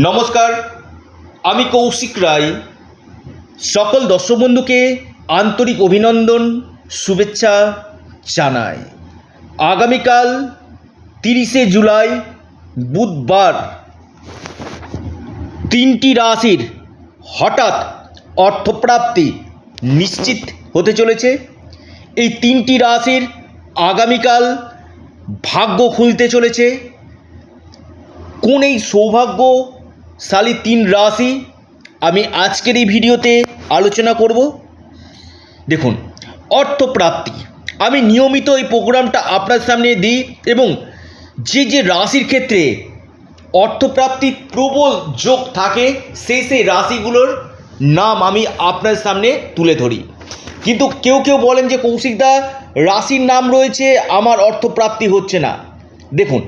নমস্কার, আমি কৌশিক রায়। সকল দর্শক বন্ধুকে আন্তরিক অভিনন্দন, শুভেচ্ছা জানাই। আগামীকাল তিরিশে জুলাই, বুধবার, তিনটি রাশির হঠাৎ অর্থপ্রাপ্তি নিশ্চিত হতে চলেছে। এই তিনটি রাশির আগামীকাল ভাগ্য খুলতে চলেছে। কোন এই সৌভাগ্যশালী তিন রাশি আমি আজকের এই ভিডিওতে আলোচনা করব। দেখুন, অর্থপ্রাপ্তি। আমি নিয়মিত এই প্রোগ্রামটা আপনার সামনে দিই এবং যে যে রাশির ক্ষেত্রে অর্থপ্রাপ্তির প্রবল যোগ থাকে সেই সেই রাশিগুলোর নাম আমি আপনার সামনে তুলে ধরি। কিন্তু কেউ কেউ বলেন যে, কৌশিকদা, রাশির নাম রয়েছে, আমার অর্থপ্রাপ্তি হচ্ছে না। দেখুন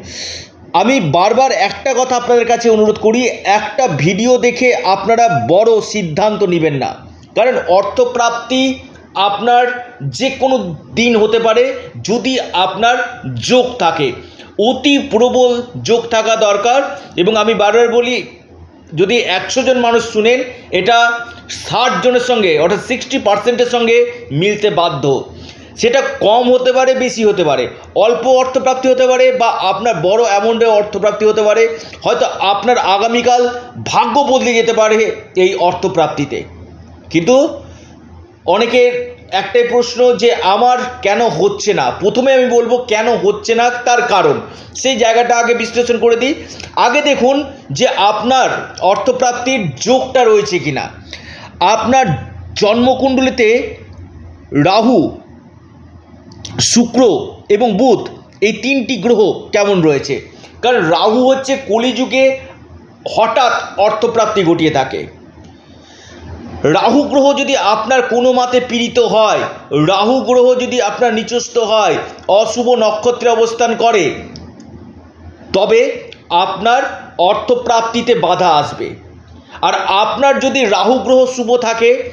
আমি বারবার একটা কথা আপনাদের কাছে অনুরোধ করি, একটা ভিডিও দেখে আপনারা বড় সিদ্ধান্ত নেবেন না। কারণ অর্থপ্রাপ্তি আপনার যে কোনো দিন হতে পারে যদি আপনার যোগ থাকে। অতি প্রবল যোগ থাকা দরকার এবং আমি বারবার বলি, যদি একশো জন মানুষ শুনেন, এটা ষাট জনের সঙ্গে অর্থাৎ সিক্সটি পার্সেন্টের সঙ্গে মিলতে বাধ্য। সেটা কম হতে পারে, বেশি হতে পারে। অল্প অর্থপ্রাপ্তি হতে পারে বা আপনার বড় অ্যামাউন্টের অর্থপ্রাপ্তি হতে পারে। হয়তো আপনার আগামীকাল ভাগ্য বদলে যেতে পারে এই অর্থপ্রাপ্তিতে। কিন্তু অনেকের একটাই প্রশ্ন যে, আমার কেন হচ্ছে না? প্রথমে আমি বলব, কেন হচ্ছে না? তার কারণ। সেই জায়গাটা আগে বিশ্লেষণ করে দিই। আগে দেখুন যে, আপনার অর্থপ্রাপ্তির যোগটা রয়েছে কিনা। আপনার জন্মকুণ্ডলিতে রাহু শুক্র এবং বুধ, এই তিনটি গ্রহ কেমন রয়েছে? কারণ রাহু হচ্ছে কলিযুগে হঠাৎ অর্থপ্রাপ্তি ঘটিয়ে থাকে। রাহু গ্রহ যদি আপনার কোনো মাতে পীড়িত হয়, রাহু গ্রহ যদি আপনার নিচস্থ হয়, অশুভ নক্ষত্রে অবস্থান করে, তবে আপনার অর্থপ্রাপ্তিতে বাধা আসবে। আর আপনার যদি রাহু গ্রহ শুভ থাকে,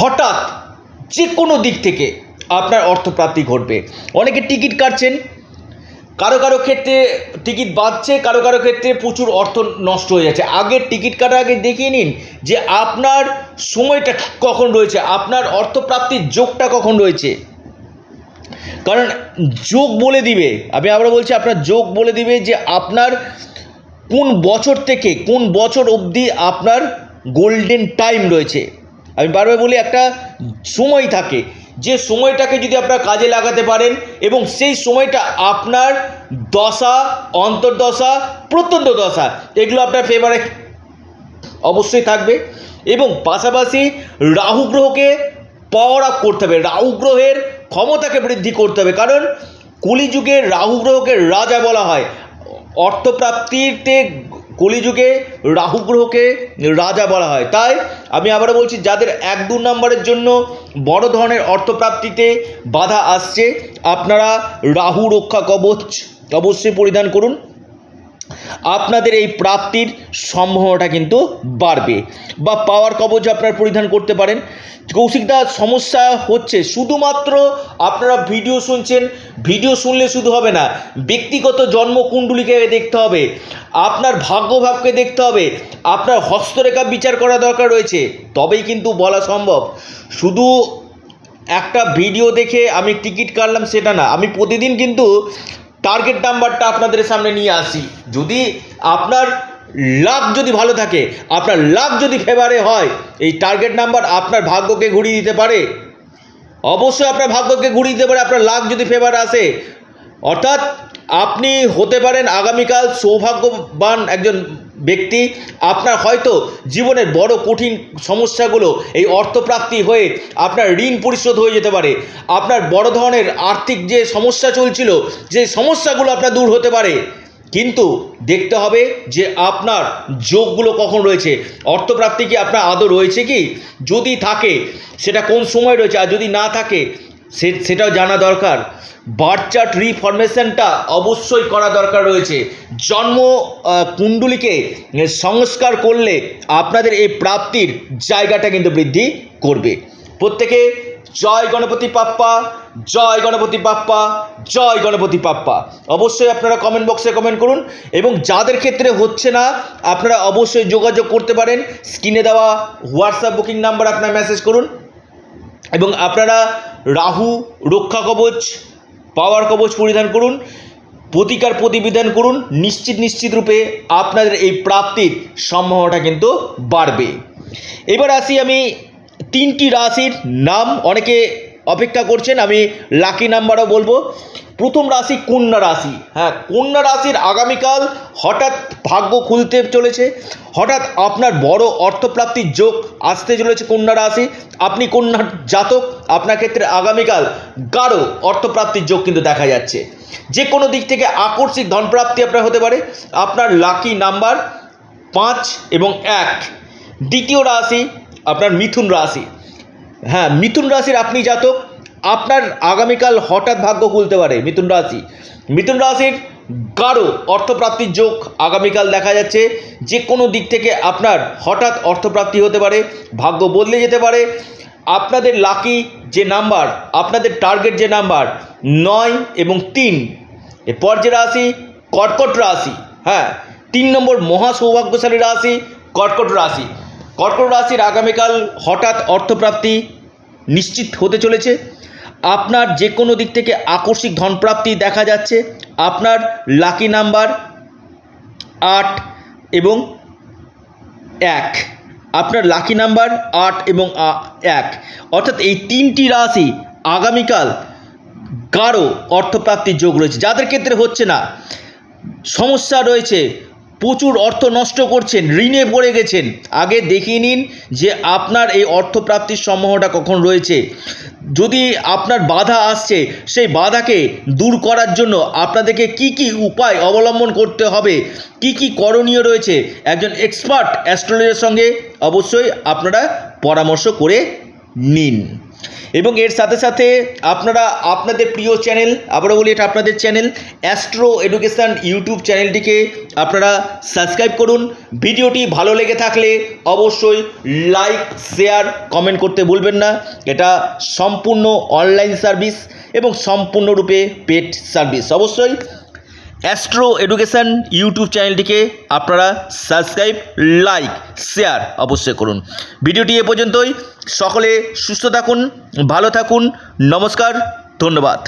হঠাৎ যে কোনো দিক থেকে আপনার অর্থপ্রাপ্তি ঘটবে। অনেকে টিকিট কাটছেন, কারও কারও ক্ষেত্রে টিকিট বাঁচছে কারও কারও ক্ষেত্রে প্রচুর অর্থ নষ্ট হয়ে যাচ্ছে। আগে টিকিট কাটার আগে দেখিয়ে নিন যে আপনার সময়টা কখন রয়েছে, আপনার অর্থপ্রাপ্তির যোগটা কখন রয়েছে। কারণ যোগ বলে দিবে, আমি আবার বলছি, আপনার যোগ বলে দিবে যে আপনার কোন বছর থেকে, কোন বছর অবধি আপনার গোল্ডেন টাইম রয়েছে। আমি বারবার বলি, একটা সময় থাকে যে সময়টাকে যদি আপনারা কাজে লাগাতে পারেন এবং সেই সময়টা আপনার দশা, অন্তর্দশা প্রত্যন্ত দশা এগুলো আপনার ফেভারে অবশ্যই থাকবে। এবং পাশাপাশি রাহু গ্রহকে পাওয়ার আপ করতে হবে। রাহু গ্রহের ক্ষমতাকে বৃদ্ধি করতে হবে। কারণ কলিযুগে রাহু গ্রহকে রাজা বলা হয়। অর্থপ্রাপ্তিতে কলিযুগে রাহু গ্রহকে রাজা বলা হয়। তাই আমি আবারও বলছি, যাদের এক দু নম্বরের জন্য বড় ধরনের অর্থপ্রাপ্তিতে বাধা আসছে, আপনারা রাহু রক্ষা কবচ অবশ্যই পরিধান করুন। আপনাদের এই প্রাপ্তির সম্ভাবনাটা কিন্তু বাড়বে বা পাওয়ার কবচ আপনারা পরিধান করতে পারেন। কৌশিকদা সমস্যা হচ্ছে শুধুমাত্র আপনারা ভিডিও শুনছেন, ভিডিও শুনলে শুধু হবে না, ব্যক্তিগত জন্মকুণ্ডলীকে দেখতে হবে, আপনার ভাগ্যভাবকে দেখতে হবে, আপনার হস্তরেখা বিচার করা দরকার রয়েছে, তবেই কিন্তু বলা সম্ভব। শুধু একটা ভিডিও দেখে আমি টিকিট কাটলাম সেটা না, আমি প্রতিদিন কিন্তু টার্গেট নাম্বারটা আপনাদের সামনে নিয়ে আসি। যদি আপনার লাভ যদি ভালো থাকে, আপনার লাভ যদি ফেভারে হয়, এই টার্গেট নাম্বার আপনার ভাগ্যকে ঘুরিয়ে দিতে পারে। অবশ্যই আপনার ভাগ্যকে ঘুরিয়ে দিতে পারে, আপনার লাভ যদি ফেভার আসে। অর্থাৎ আপনি হতে পারেন আগামীকাল সৌভাগ্যবান একজন ব্যক্তি আপনার হয়তো জীবনের বড় কঠিন সমস্যাগুলো, এই অর্থপ্রাপ্তি হয়ে আপনার ঋণ পরিশোধ হয়ে যেতে পারে। আপনার বড় ধরনের আর্থিক যে সমস্যা চলছিল, যে সমস্যাগুলো আপনার দূর হতে পারে। কিন্তু দেখতে হবে যে আপনার যোগগুলো কখন রয়েছে। অর্থপ্রাপ্তি কি আপনার আদৌ রয়েছে কি? যদি থাকে, সেটা কোন সময় রয়েছে? আর যদি না থাকে সে, সেটাও জানা দরকার। বার্থ চার্ট রিফরমেশনটা অবশ্যই করা দরকার রয়েছে। জন্ম কুণ্ডলীকে সংস্কার করলে আপনাদের এই প্রাপ্তির জায়গাটা কিন্তু বৃদ্ধি করবে। প্রত্যেকে জয় গণপতি পাপ্পা জয় গণপতি পাপ্পা জয় গণপতি পাপ্পা অবশ্যই আপনারা কমেন্ট বক্সে কমেন্ট করুন এবং যাদের ক্ষেত্রে হচ্ছে না, আপনারা অবশ্যই যোগাযোগ করতে পারেন। স্ক্রিনে দেওয়া হোয়াটসঅ্যাপ বুকিং নাম্বার আপনারা মেসেজ করুন। এবং আপনারা রাহু, রক্ষা কবচ, পাওয়ার কবচ পরিধান করুন, প্রতিকার প্রতিবিধান করুন, নিশ্চিত নিশ্চিত রূপে আপনাদের এই প্রাপ্তির সম্ভাবনাটা কিন্তু বাড়বে। এবার আসি আমি তিনটি রাশির নাম, অনেকে অপেক্ষা করছেন, আমি লাকি নাম্বারও বলব। প্রথম রাশি কন্যা রাশি। হ্যাঁ কন্যা রাশির আগামীকাল হঠাৎ ভাগ্য খুলতে চলেছে, হঠাৎ আপনার বড় অর্থপ্রাপ্তির যোগ আসতে চলেছে কন্যা রাশি। আপনি কন্যা জাতক, আপনার ক্ষেত্রে আগামীকাল গাঢ় অর্থপ্রাপ্তির যোগ কিন্তু দেখা যাচ্ছে। যে কোনো দিক থেকে আকস্মিক ধনপ্রাপ্তি আপনার হতে পারে। আপনার লাকি নাম্বার পাঁচ এবং এক। দ্বিতীয় রাশি আপনার মিথুন রাশি। হ্যাঁ মিথুন রাশির আপনি জাতক আপনার আগামীকাল হঠাৎ ভাগ্য খুলতে পারে মিথুন রাশি। মিথুন রাশির গাঢ় অর্থপ্রাপ্তির যোগ আগামীকাল দেখা যাচ্ছে। যে কোনো দিক থেকে আপনার হঠাৎ অর্থপ্রাপ্তি হতে পারে, ভাগ্য বদলে যেতে পারে। আপনাদের লাকি যে নাম্বার আপনাদের টার্গেট যে নাম্বার নয় এবং তিন, এরপর যে রাশি কর্কট রাশি হ্যাঁ তিন নম্বর মহা সৌভাগ্যশালী রাশি কর্কট রাশি। কর্কট রাশির আগামীকাল হঠাৎ অর্থপ্রাপ্তি নিশ্চিত হতে চলেছে। আপনার যে কোনো দিক থেকে আকস্মিক ধনপ্রাপ্তি দেখা যাচ্ছে, আপনার লাকি নাম্বার আট এবং এক। আপনার লাকি নাম্বার আট এবং এক। অর্থাৎ এই তিনটি রাশি আগামীকাল গাঢ় অর্থপ্রাপ্তির যোগ রয়েছে। যাদের ক্ষেত্রে হচ্ছে না, সমস্যা রয়েছে, প্রচুর অর্থ নষ্ট করছেন, ঋণে পড়ে গেছেন, আগে দেখিয়ে নিন যে আপনার এই অর্থপ্রাপ্তির সম্ভাবনাটা কখন রয়েছে। যদি আপনার বাধা আসছে, সেই বাধাকে দূর করার জন্য আপনাদেরকে কি কি উপায় অবলম্বন করতে হবে, কি কি করণীয় রয়েছে, একজন এক্সপার্ট অ্যাস্ট্রোলজার সঙ্গে অবশ্যই আপনারা পরামর্শ করে নিন। এবং এর সাথে সাথে আপনারা আপনাদের প্রিয় চ্যানেল, আবারও বলি এটা আপনাদের চ্যানেল অ্যাস্ট্রো এডুকেশান ইউটিউব চ্যানেলটিকে আপনারা সাবস্ক্রাইব করুন। ভিডিওটি ভালো লেগে থাকলে অবশ্যই লাইক শেয়ার কমেন্ট করতে ভুলবেন না। এটা সম্পূর্ণ অনলাইন সার্ভিস এবং সম্পূর্ণরূপে পেড সার্ভিস অবশ্যই অ্যাস্ট্রো এডুকেশান ইউটিউব চ্যানেলটিকে আপনারা সাবস্ক্রাইব লাইক শেয়ার অবশ্যই করুন। ভিডিওটি এ পর্যন্তই। সকলে সুস্থ থাকুন, ভালো থাকুন। নমস্কার, ধন্যবাদ।